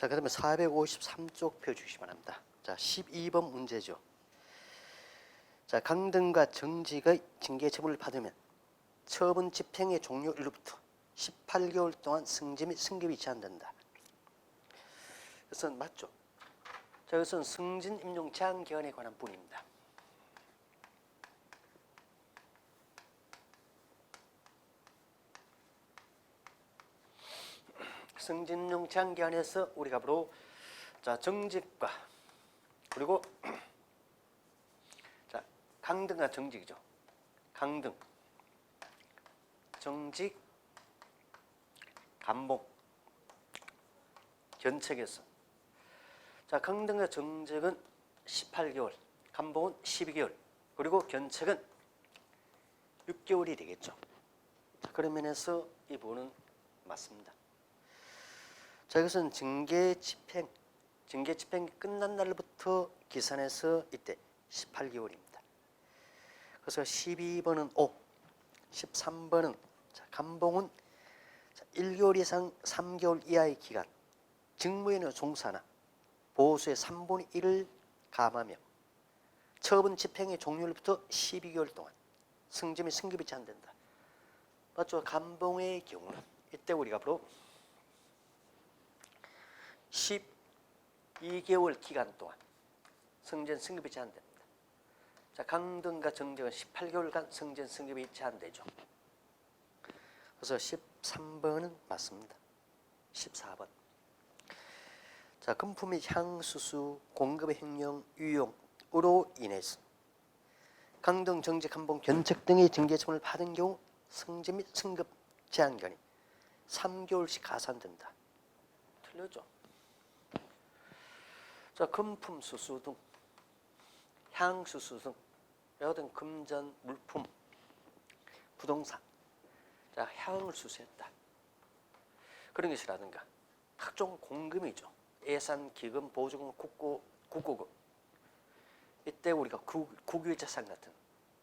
자, 그 다음에 453쪽 펴 주시기 바랍니다. 자, 12번 문제죠. 자, 강등과 정직의 징계 처분을 받으면 처분 집행의 종료일로부터 18개월 동안 승지 및 승급이 제한된다. 그것은 맞죠? 자, 이것은 승진 임용 제한 기간에 관한 부분입니다. 승진용 제한 기간에서 우리가 바로 자 정직과 그리고 자 강등과 정직이죠. 강등, 정직, 감봉, 견책에서 자 강등과 정직은 18개월, 감봉은 12개월, 그리고 견책은 6개월이 되겠죠. 자, 그런 면에서 이 부분은 맞습니다. 자, 이것은 징계 집행, 징계 집행이 끝난 날부터 기산해서 이때 18개월입니다. 그래서 12번은 5, 13번은 자, 감봉은 자, 1개월 이상 3개월 이하의 기간, 직무에는 종사나 보수의 3분의 1을 감하며 처분 집행의 종료일부터 12개월 동안 및 승급이 제한된다. 맞죠? 감봉의 경우는 이때 우리가 바로 12개월 기간 동안 승진 승급이 제한됩니다. 자, 강등과 정직은 18개월간 승진 승급이 제한되죠. 그래서 13번은 맞습니다. 14번. 자, 금품 및 향수수 공급의 횡령 유용으로 인해서 강등, 정직, 한봉, 견책 등의 징계처분을 받은 경우 승진 및 승급 제한기간이 3개월씩 가산된다. 틀렸죠? 자, 금품 수수 등, 향수수 등, 여든 금전, 물품, 부동산, 자, 향을 수수했다. 그런 것이라든가 각종 공금이죠. 예산, 기금, 보조금, 국고, 국고금. 이때 우리가 국, 국유재산 같은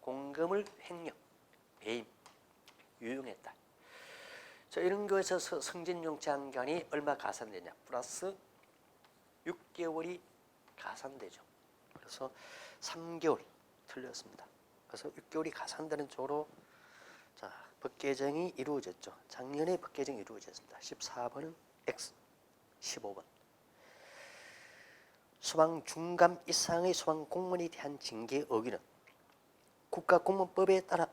공금을 횡령, 배임, 유용했다. 자, 이런 것에서 승진용 제한기간이 얼마 가산되냐? 플러스 6개월이 가산되죠. 그래서 3개월 틀렸습니다. 그래서 6개월이 가산되는 쪽으로 자, 법 개정이 이루어졌죠. 작년에 법 개정이 이루어졌습니다. 14번은 X, 15번. 소방 중감 이상의 소방 공무원에 대한 징계 어기는 국가공무법에 따라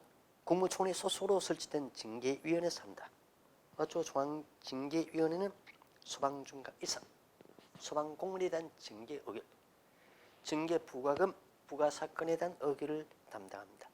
국무총리 소속으로 설치된 징계위원회에서 한다. 맞죠? 중앙징계위원회는 소방 중감 이상 소방공무원에 대한 징계 의결, 징계 부과금, 부과 사건에 대한 의결을 담당합니다.